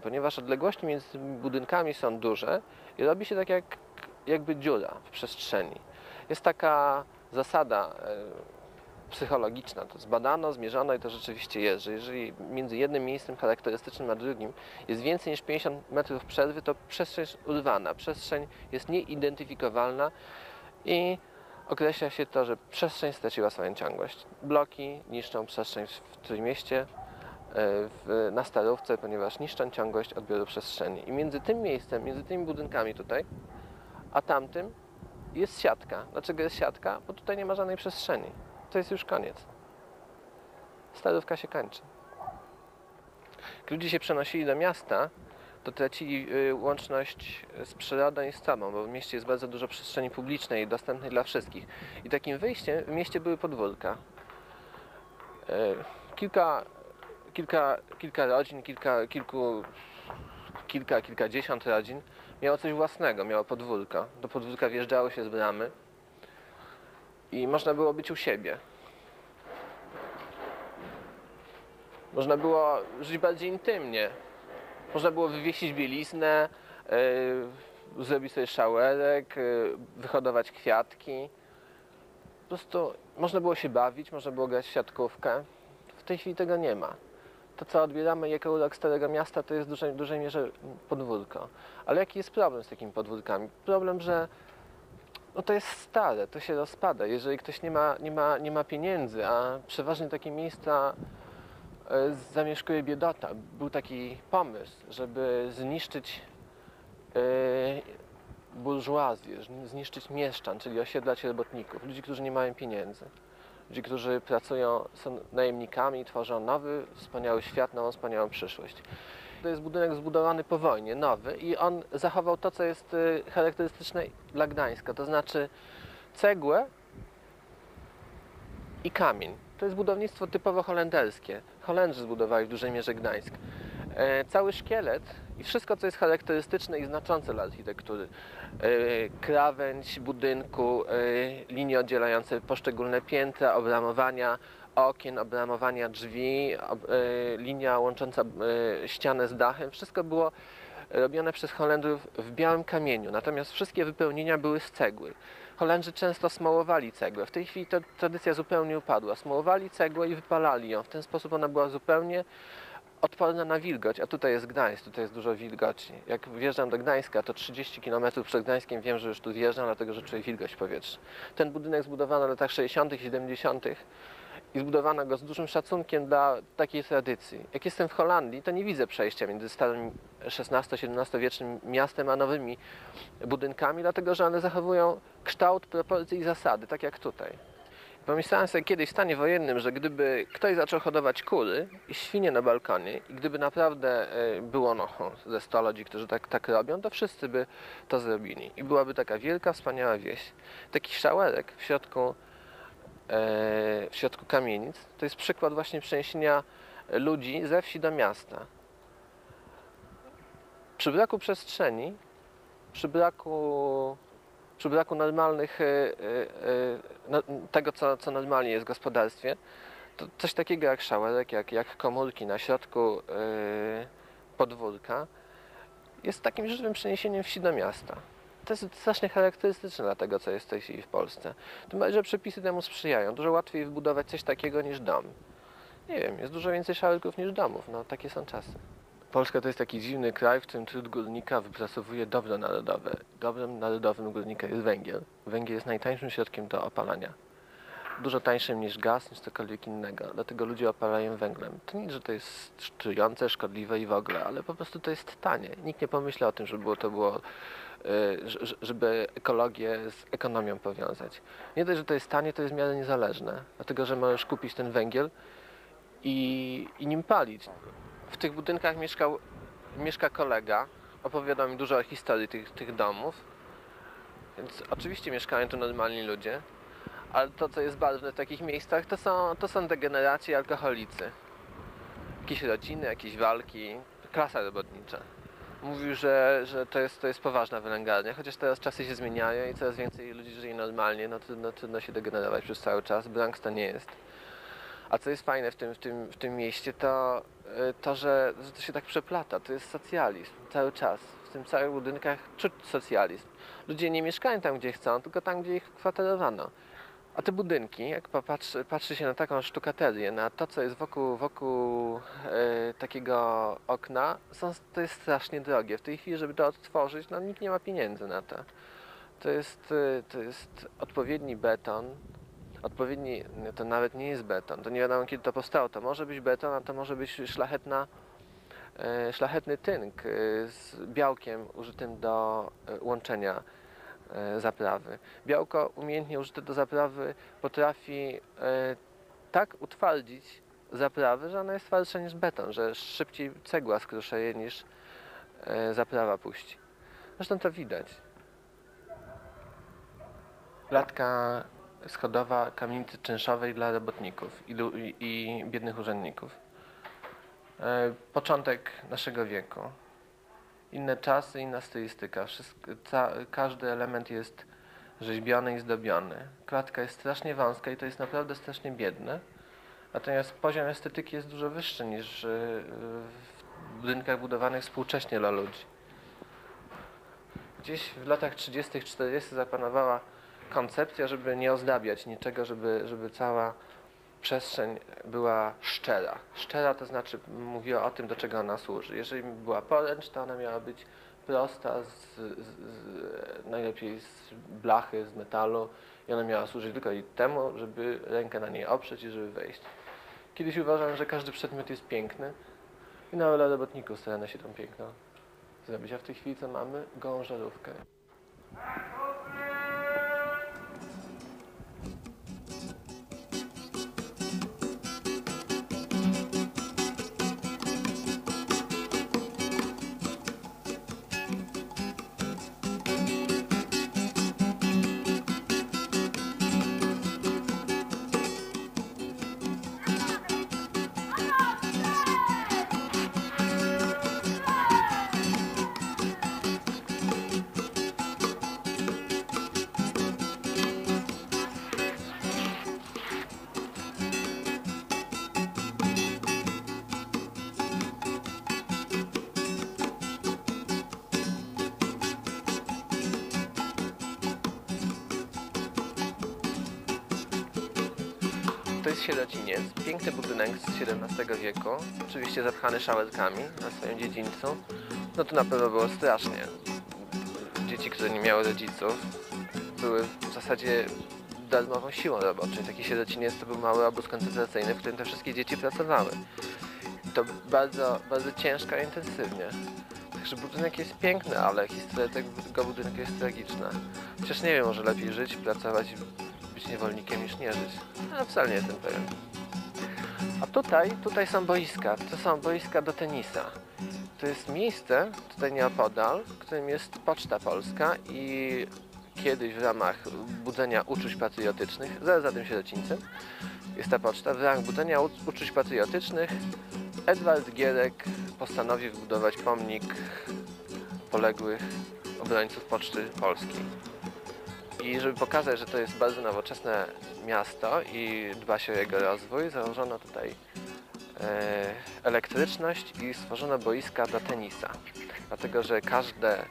Ponieważ odległości między budynkami są duże i robi się tak jak, jakby dziura w przestrzeni. Jest taka zasada e, psychologiczna, to zbadano, zmierzono i to rzeczywiście jest, że jeżeli między jednym miejscem charakterystycznym a drugim jest więcej niż 50 metrów przerwy, to przestrzeń jest urwana, przestrzeń jest nieidentyfikowalna i określa się to, że przestrzeń straciła swoją ciągłość. Bloki niszczą przestrzeń w Trójmieście, w, na Starówce, ponieważ niszczą ciągłość odbioru przestrzeni. I między tym miejscem, między tymi budynkami tutaj, a tamtym jest siatka. Dlaczego jest siatka? Bo tutaj nie ma żadnej przestrzeni. To jest już koniec. Starówka się kończy. Jak ludzie się przenosili do miasta, to tracili y, łączność z przyrodą i z sobą, bo w mieście jest bardzo dużo przestrzeni publicznej dostępnej dla wszystkich. I takim wyjściem w mieście były podwórka. E, Kilka, kilka, kilka rodzin, kilka, kilku, kilka, kilkadziesiąt rodzin miało coś własnego, miało podwórko. Do podwórka wjeżdżało się z bramy i można było być u siebie. Można było żyć bardziej intymnie. Można było wywiesić bieliznę, yy, zrobić sobie szałerek, yy, wyhodować kwiatki. Po prostu można było się bawić, można było grać w siatkówkę. W tej chwili tego nie ma. To, co odbieramy jako urok Starego Miasta, to jest w dużej, dużej mierze podwórko. Ale jaki jest problem z takimi podwórkami? Problem, że no to jest stare, to się rozpada. Jeżeli ktoś nie ma, nie ma, nie ma pieniędzy, a przeważnie takie miejsca e, zamieszkuje biedota. Był taki pomysł, żeby zniszczyć e, burżuazję, zniszczyć mieszczan, czyli osiedlać robotników, ludzi, którzy nie mają pieniędzy. Którzy pracują, są najemnikami, tworzą nowy, wspaniały świat, nową, wspaniałą przyszłość. To jest budynek zbudowany po wojnie, nowy i on zachował to, co jest y, charakterystyczne dla Gdańska, to znaczy cegłę i kamień. To jest budownictwo typowo holenderskie. Holendrzy zbudowali w dużej mierze Gdańsk. E, cały szkielet i wszystko, co jest charakterystyczne i znaczące dla architektury. E, krawędź budynku, e, linie oddzielające poszczególne piętra, obramowania okien, obramowania drzwi, e, linia łącząca ścianę z dachem. Wszystko było robione przez Holendrów w białym kamieniu, natomiast wszystkie wypełnienia były z cegły. Holendrzy często smołowali cegłę. W tej chwili ta tradycja zupełnie upadła. Smołowali cegłę i wypalali ją. W ten sposób ona była zupełnie odporna na wilgoć, a tutaj jest Gdańsk, tutaj jest dużo wilgoci. Jak wjeżdżam do Gdańska, to 30 km przed Gdańskiem wiem, że już tu wjeżdżam, dlatego że czuję wilgoć w powietrzu. Ten budynek zbudowano w latach 60. i 70. i zbudowano go z dużym szacunkiem dla takiej tradycji. Jak jestem w Holandii, to nie widzę przejścia między starym XVI-XVII wiecznym miastem a nowymi budynkami, dlatego że one zachowują kształt, proporcje i zasady, tak jak tutaj. Pomyślałem sobie kiedyś w stanie wojennym, że gdyby ktoś zaczął hodować kury i świnie na balkonie i gdyby naprawdę e, było no, ze 100 ludzi, którzy tak, tak robią, to wszyscy by to zrobili. I byłaby taka wielka, wspaniała wieś. Taki szałerek w środku, e, w środku kamienic to jest przykład właśnie przeniesienia ludzi ze wsi do miasta. Przy braku przestrzeni, przy braku przy braku normalnych, e, e, e, tego co, co normalnie jest w gospodarstwie, to coś takiego jak szałerek, jak, jak komórki na środku podwórka jest takim żywym przeniesieniem wsi do miasta. To jest strasznie charakterystyczne dla tego, co jest w tej chwili w Polsce. Tym bardziej, że przepisy temu sprzyjają. Dużo łatwiej wybudować coś takiego niż dom. Nie wiem, jest dużo więcej szałerków niż domów. No, takie są czasy. Polska to jest taki dziwny kraj, w którym trud górnika wypracowuje dobro narodowe. Dobrem narodowym górnika jest węgiel. Węgiel jest najtańszym środkiem do opalania. Dużo tańszym niż gaz, niż cokolwiek innego. Dlatego ludzie opalają węglem. To nie, że to jest trujące, szkodliwe i w ogóle, ale po prostu to jest tanie. Nikt nie pomyśla o tym, żeby było to było, y, żeby ekologię z ekonomią powiązać. Nie dość, że to jest tanie, to jest w miarę niezależne. Dlatego, że możesz kupić ten węgiel i, i nim palić. W tych budynkach mieszkał, mieszka kolega. Opowiadał mi dużo o historii tych, tych domów. Więc oczywiście mieszkają tu normalni ludzie. Ale to, co jest ważne w takich miejscach, to są, to są degeneraci i alkoholicy. Jakieś rodziny, jakieś walki, klasa robotnicza. Mówił, że, że to, jest, to jest poważna wylęgarnia, chociaż teraz czasy się zmieniają i coraz więcej ludzi żyje normalnie, no trudno, trudno się degenerować przez cały czas. Bronx to nie jest. A co jest fajne w tym, w tym, w tym mieście, to y, to, że, że to się tak przeplata. To jest socjalizm cały czas. W tym całych budynkach czuć socjalizm. Ludzie nie mieszkają tam, gdzie chcą, tylko tam, gdzie ich kwaterowano. A te budynki, jak popatrzy, patrzy się na taką sztukaterię, na to, co jest wokół, wokół e, takiego okna, są, to jest strasznie drogie. W tej chwili, żeby to odtworzyć, no nikt nie ma pieniędzy na to. To jest, e, to jest odpowiedni beton, odpowiedni, to nawet nie jest beton, to nie wiadomo kiedy to powstało. To może być beton, a to może być szlachetna, e, szlachetny tynk e, z białkiem użytym do e, łączenia zaprawy. Białko umiejętnie użyte do zaprawy potrafi tak utwardzić zaprawy, że ona jest twardsza niż beton, że szybciej cegła skruszeje niż zaprawa puści. Zresztą to widać. Klatka schodowa kamienicy czynszowej dla robotników i, i, biednych urzędników. E, Początek naszego wieku. Inne czasy, inna stylistyka. Wszystko, ca, każdy element jest rzeźbiony i zdobiony. Klatka jest strasznie wąska i to jest naprawdę strasznie biedne. Natomiast poziom estetyki jest dużo wyższy niż e, w budynkach budowanych współcześnie dla ludzi. Gdzieś w latach 30., 40. zapanowała koncepcja, żeby nie ozdabiać niczego, żeby, żeby cała przestrzeń była szczera. Szczera to znaczy mówiła o tym, do czego ona służy. Jeżeli była poręcz, to ona miała być prosta, z, z, z, najlepiej z blachy, z metalu i ona miała służyć tylko temu, żeby rękę na niej oprzeć i żeby wejść. Kiedyś uważałem, że każdy przedmiot jest piękny i na dla robotników starano się tą piękną zrobić, a w tej chwili co mamy? Gołą. Jest piękny budynek z XVII wieku, oczywiście zapchany szałerkami na swoim dziedzińcu. No to na pewno było strasznie. Dzieci, które nie miały rodziców, były w zasadzie darmową siłą roboczą. Taki sierociniec to był mały obóz koncentracyjny, w którym te wszystkie dzieci pracowały. To bardzo, bardzo ciężko i intensywnie. Także budynek jest piękny, ale historia tego budynku jest tragiczna. Chociaż nie wiem, może lepiej żyć, pracować być niewolnikiem niż nie żyć. Ale wcale nie jestem pewien. A tutaj, tutaj są boiska. To są boiska do tenisa. To jest miejsce, tutaj nieopodal, w którym jest Poczta Polska i kiedyś w ramach budzenia uczuć patriotycznych, zaraz za tym sierocińcem, jest ta poczta, w ramach budzenia uczuć patriotycznych Edward Gierek postanowił wybudować pomnik poległych obrońców Poczty Polskiej. I żeby pokazać, że to jest bardzo nowoczesne miasto i dba się o jego rozwój, założono tutaj e, elektryczność i stworzono boiska do tenisa. Dlatego, że każde,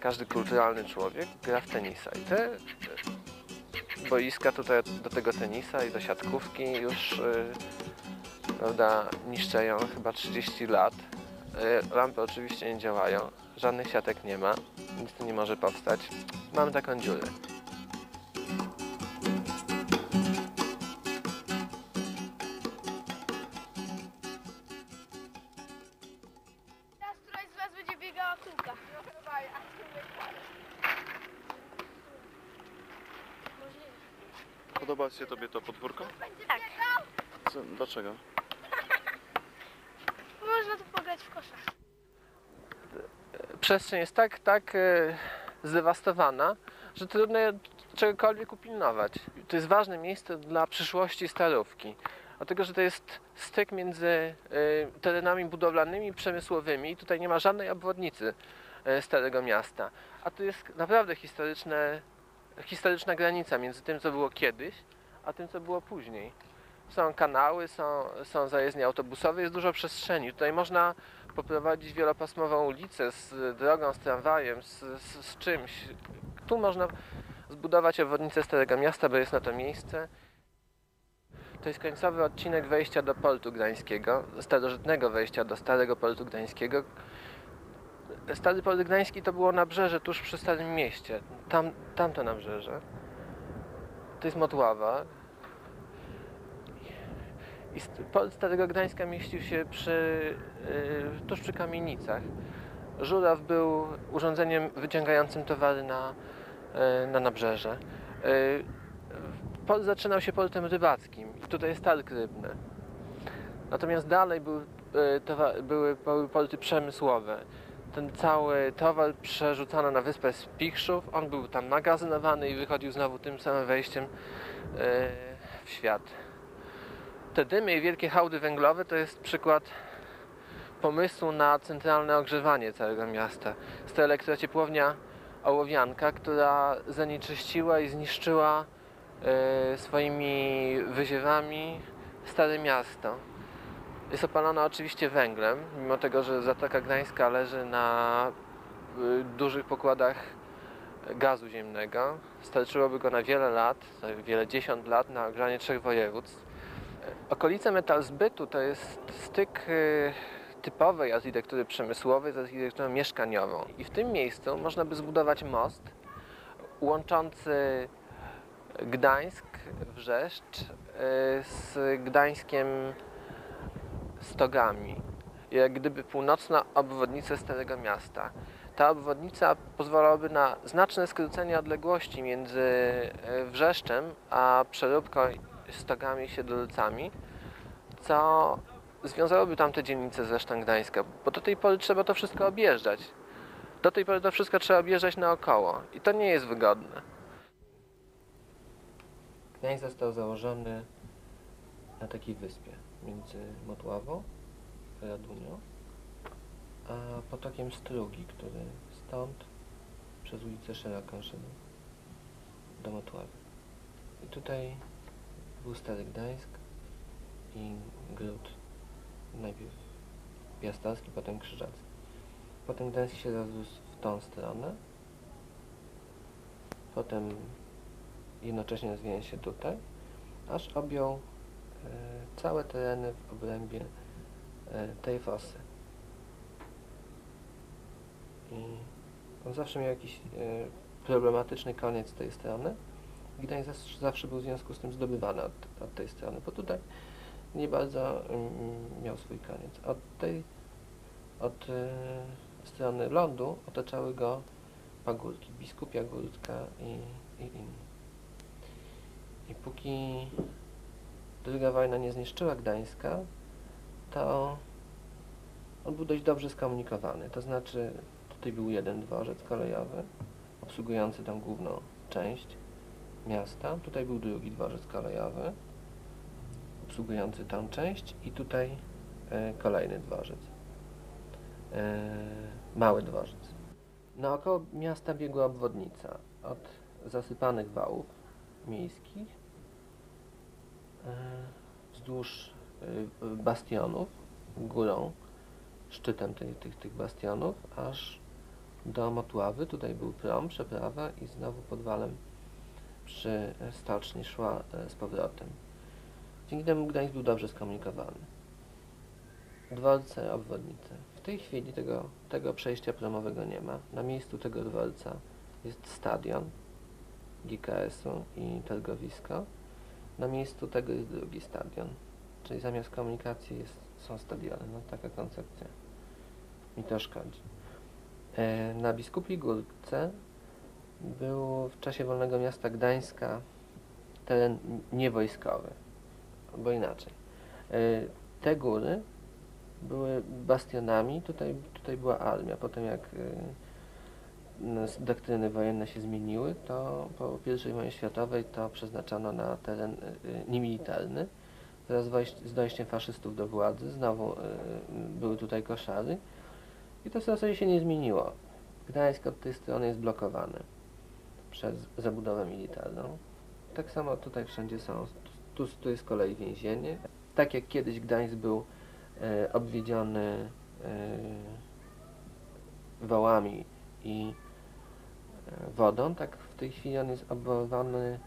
każdy kulturalny człowiek gra w tenisa. I te boiska tutaj do tego tenisa i do siatkówki już e, prawda, niszczeją chyba 30 lat. E, Lampy oczywiście nie działają, żadnych siatek nie ma, nic tu nie może powstać. Mamy taką dziurę. Teraz któraś z was będzie biegała kółka. Podoba się tobie to podwórko? Tak. Co, dlaczego? Można tu pograć w kosza. Przestrzeń jest tak, tak e, zdewastowana, że trudno czegokolwiek upilnować. To jest ważne miejsce dla przyszłości Starówki. Dlatego, że to jest styk między e, terenami budowlanymi i przemysłowymi i tutaj nie ma żadnej obwodnicy e, Starego Miasta. A to jest naprawdę historyczne, historyczna granica między tym, co było kiedyś, a tym, co było później. Są kanały, są, są zajezdnie autobusowe, jest dużo przestrzeni. Tutaj można poprowadzić wielopasmową ulicę z drogą, z tramwajem, z, z, z czymś. Tu można zbudować obwodnicę Starego Miasta, bo jest na to miejsce. To jest końcowy odcinek wejścia do Portu Gdańskiego, starożytnego wejścia do Starego Portu Gdańskiego. Stary Port Gdański to było nabrzeże tuż przy Starym Mieście. Tam, tamto nabrzeże. To jest Motława. I Starego Gdańska mieścił się przy, yy, tuż przy kamienicach. Żuraw był urządzeniem wyciągającym towary na, yy, na nabrzeże. Yy, port zaczynał się portem rybackim i tutaj jest targ rybny. Natomiast dalej był, towa- były, były porty przemysłowe. Ten cały towar przerzucano na wyspę Spichrzów. On był tam magazynowany i wychodził znowu tym samym wejściem yy, w świat. Te dymy i wielkie hałdy węglowe to jest przykład pomysłu na centralne ogrzewanie całego miasta. Jest to elektrociepłownia ołowianka, która zanieczyściła i zniszczyła e, swoimi wyziewami Stare Miasto. Jest opalona oczywiście węglem, mimo tego, że Zatoka Gdańska leży na y, dużych pokładach gazu ziemnego. Starczyłoby go na wiele lat, wiele dziesiąt lat na ogrzanie trzech województw. Okolice metalzbytu to jest styk y, typowej architektury przemysłowej z architekturą mieszkaniową. I w tym miejscu można by zbudować most łączący Gdańsk, Wrzeszcz y, z Gdańskiem Stogami. Jak gdyby północna obwodnica Starego Miasta. Ta obwodnica pozwalałaby na znaczne skrócenie odległości między y, Wrzeszczem a przeróbką Stogami i Siedlcami, co związałoby tamte dzielnice z resztą Gdańska, bo do tej pory trzeba to wszystko objeżdżać. Do tej pory to wszystko trzeba objeżdżać naokoło i to nie jest wygodne. Gdańsk został założony na takiej wyspie między Motławą, Radunią, a potokiem Strugi, który stąd przez ulicę Szeroką szedł do Motławy. I tutaj był Stary Gdańsk i gród najpierw piastarski, potem krzyżacki. Potem Gdańsk się rozrósł w tą stronę, potem jednocześnie rozwijając się tutaj, aż objął e, całe tereny w obrębie e, tej fosy. I on zawsze miał jakiś e, problematyczny koniec tej strony. Gdańsk zawsze, zawsze był w związku z tym zdobywany od, od tej strony, bo tutaj nie bardzo mm, miał swój koniec. Od tej od e, strony lądu otaczały go pagórki, biskupia górska i, i inni. I póki druga wojna nie zniszczyła Gdańska, to on był dość dobrze skomunikowany. To znaczy, tutaj był jeden dworzec kolejowy, obsługujący tą główną część miasta. Tutaj był drugi dworzec kolejowy, obsługujący tą część i tutaj e, kolejny dworzec. E, mały dworzec. Naokoło miasta biegła obwodnica od zasypanych wałów miejskich e, wzdłuż e, bastionów, górą, szczytem tych, tych, tych bastionów, aż do Motławy. Tutaj był prom, przeprawa i znowu pod walem przy stoczni szła e, z powrotem. Dzięki temu Gdańsk był dobrze skomunikowany. Dworce, obwodnice. W tej chwili tego, tego przejścia promowego nie ma. Na miejscu tego dworca jest stadion GKS-u i targowisko. Na miejscu tego jest drugi stadion. Czyli zamiast komunikacji jest, są stadiony. No taka koncepcja mi to szkodzi. E, na Biskupiej Górce był w czasie Wolnego Miasta Gdańska teren niewojskowy, albo inaczej. E, te góry były bastionami, tutaj, tutaj była armia. Potem jak e, doktryny wojenne się zmieniły, to po I wojnie światowej to przeznaczono na teren e, niemilitarny. Wraz z dojściem faszystów do władzy znowu były tutaj koszary i to w zasadzie się nie zmieniło. Gdańsk od tej strony jest blokowany przez zabudowę militarną. Tak samo tutaj wszędzie są Tu, tu jest z kolei więzienie. Tak jak kiedyś Gdańsk był e, obwiedziony e, wałami i e, wodą, tak w tej chwili on jest obwalowany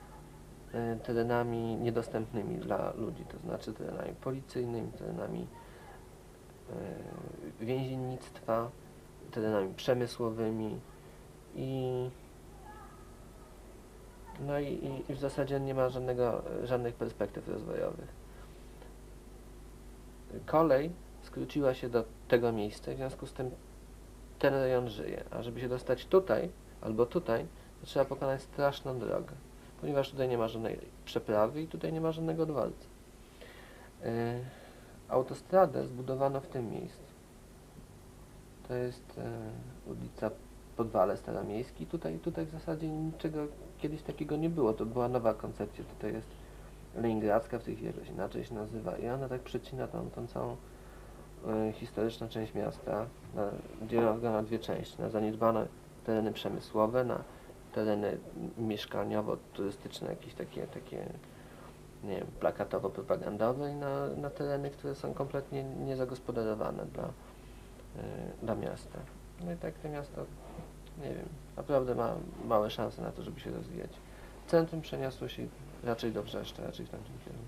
e, terenami niedostępnymi dla ludzi, to znaczy terenami policyjnymi, terenami e, więziennictwa, terenami przemysłowymi i no i, i, i w zasadzie nie ma żadnego, żadnych perspektyw rozwojowych. Kolej skróciła się do tego miejsca, w związku z tym ten rejon żyje. A żeby się dostać tutaj albo tutaj, to trzeba pokonać straszną drogę, ponieważ tutaj nie ma żadnej przeprawy i tutaj nie ma żadnego dworca. Yy, autostradę zbudowano w tym miejscu. To jest yy, ulica Podwale Staromiejski. Tutaj, tutaj w zasadzie niczego kiedyś takiego nie było. To była nowa koncepcja. Tutaj jest Leningradzka, w tej chwili jakoś inaczej się nazywa. I ona tak przecina tą, tą całą y, historyczną część miasta. Na, go na dwie części. Na zaniedbane tereny przemysłowe, na tereny mieszkaniowo-turystyczne, jakieś takie, takie nie wiem, plakatowo-propagandowe i na, na tereny, które są kompletnie niezagospodarowane dla, y, dla miasta. No i tak to miasto, nie wiem, naprawdę ma małe szanse na to, żeby się rozwijać. Centrum przeniosło się raczej do Wrzeszcza, raczej w tamtym kierunku.